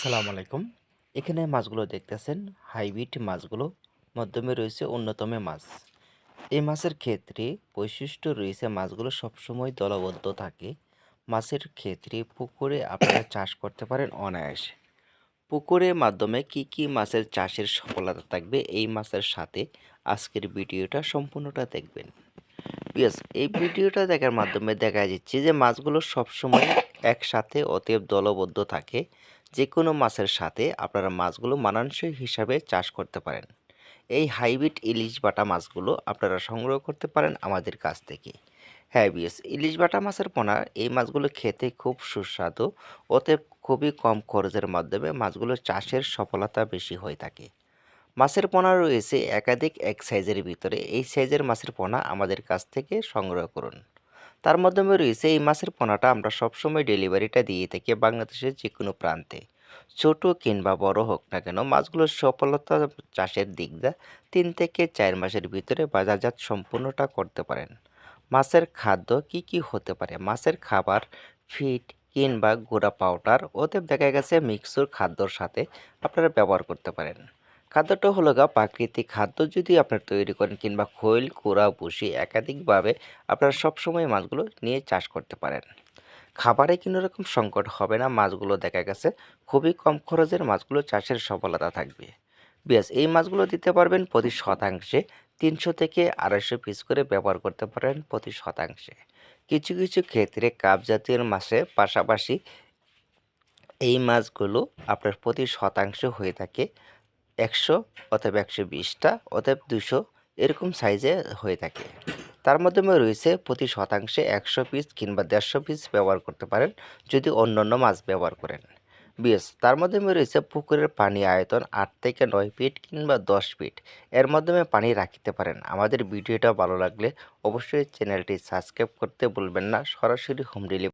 আসসালামু আলাইকুম। এখানে মাছগুলো দেখতেছেন, হাইব্রিড মাছগুলো। মাধ্যমে রয়েছে অন্যতম মাছ। এই মাছের ক্ষেত্রে বৈশিষ্ট্য রয়েছে, মাছগুলো সবসময় দলবদ্ধ থাকে। মাছের ক্ষেত্রে পুকুরে আপনারা চাষ করতে পারেন অনায়াসে। পুকুরের মাধ্যমে কি কি মাছের চাষের সফলতা থাকবে, এই মাছের সাথে আজকের ভিডিওটা সম্পূর্ণটা দেখবেন। ইয়েস এই ভিডিওটা দেখার মাধ্যমে দেখা যাচ্ছে যে মাছগুলো সবসময় একসাথে অতএব দলবদ্ধ থাকে। যে কোনো মাছের সাথে আপনারা মাছগুলো মানানসই হিসাবে চাষ করতে পারেন। এই হাইব্রিড ইলিশ বাটা মাছগুলো আপনারা সংগ্রহ করতে পারেন আমাদের কাছ থেকে। হ্যাঁ বিএস ইলিশ বাটা মাছের পোনা এই মাছগুলো খেতে খুব সুস্বাদু, ওতে খুবই কম খরচের মাধ্যমে মাছগুলো চাষের সফলতা বেশি হয়ে থাকে। মাছের পোনা রয়েছে একাধিক এক সাইজের ভিতরে, এই সাইজের মাছের পোনা আমাদের কাছ থেকে সংগ্রহ করুন। তার মাধ্যমে রয়েছে এই মাছের পোনাটা আমরা সবসময় ডেলিভারিটা দিয়ে থাকি বাংলাদেশের যে কোনো প্রান্তে। ছোট কিংবা বড় হোক না কেন মাছগুলোর সফলতা চাষের দিক দিয়ে তিন থেকে চার মাসের ভিতরে বাজারজাত সম্পূর্ণটা করতে পারেন। মাছের খাদ্য কি কি হতে পারে? মাছের খাবার, ফিড কিংবা গুঁড়া পাউডার ওদের দেখা গেছে মিক্সুর খাদ্যর সাথে আপনারা ব্যবহার করতে পারেন। খাদ্যটা হলো গা প্রাকৃতিক খাদ্য যদি আপনারা তৈরি করেন কিংবা খৈল, কুড়া, ভুসি একাধিকভাবে আপনারা সবসময় মাছগুলো নিয়ে চাষ করতে পারেন। খাবারে কোনো রকম সংকট হবে না, মাছগুলো দেখা গেছে খুবই কম খরচের মাছগুলো চাষের সফলতা থাকবে। বেশ এই মাছগুলো দিতে পারবেন প্রতি শতাংশে তিনশো থেকে আড়াইশো পিস করে ব্যবহার করতে পারেন প্রতি শতাংশে। কিছু কিছু ক্ষেত্রে কাপ জাতীয় মাছে পাশাপাশি এই মাছগুলো আপনার প্রতি শতাংশ হয়ে থাকে একশো অথবা একশো বিশটা অথবা দুশো এরকম সাইজে হয়ে থাকে। তার মাধ্যমে রয়েছে প্রতি শতাংশে একশো পিস কিংবা দেড়শো পিস ব্যবহার করতে পারেন যদি অন্য অন্য মাছ ব্যবহার করেন। বেশ, তার মাধ্যমে রয়েছে পুকুরের পানি আয়তন আট থেকে নয় ফিট কিংবা দশ ফিট এর মাধ্যমে পানি রাখতে পারেন। আমাদের ভিডিওটা ভালো লাগলে অবশ্যই চ্যানেলটি সাবস্ক্রাইব করতে ভুলবেন না। সরাসরি হোম ডেলিভারি